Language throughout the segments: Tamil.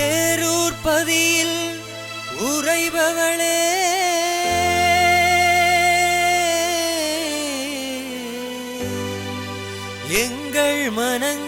ஏரூர்பதியில் உறைபவளே. எங்கள் மனங்கள்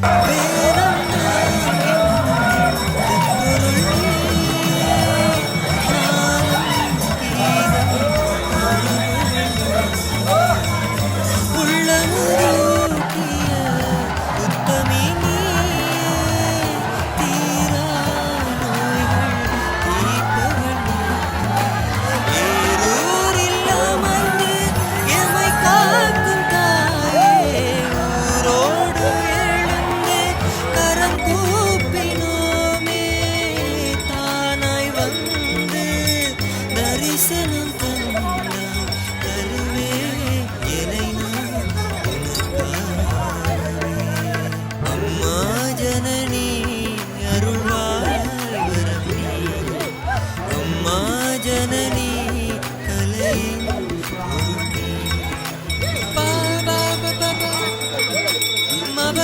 Hey.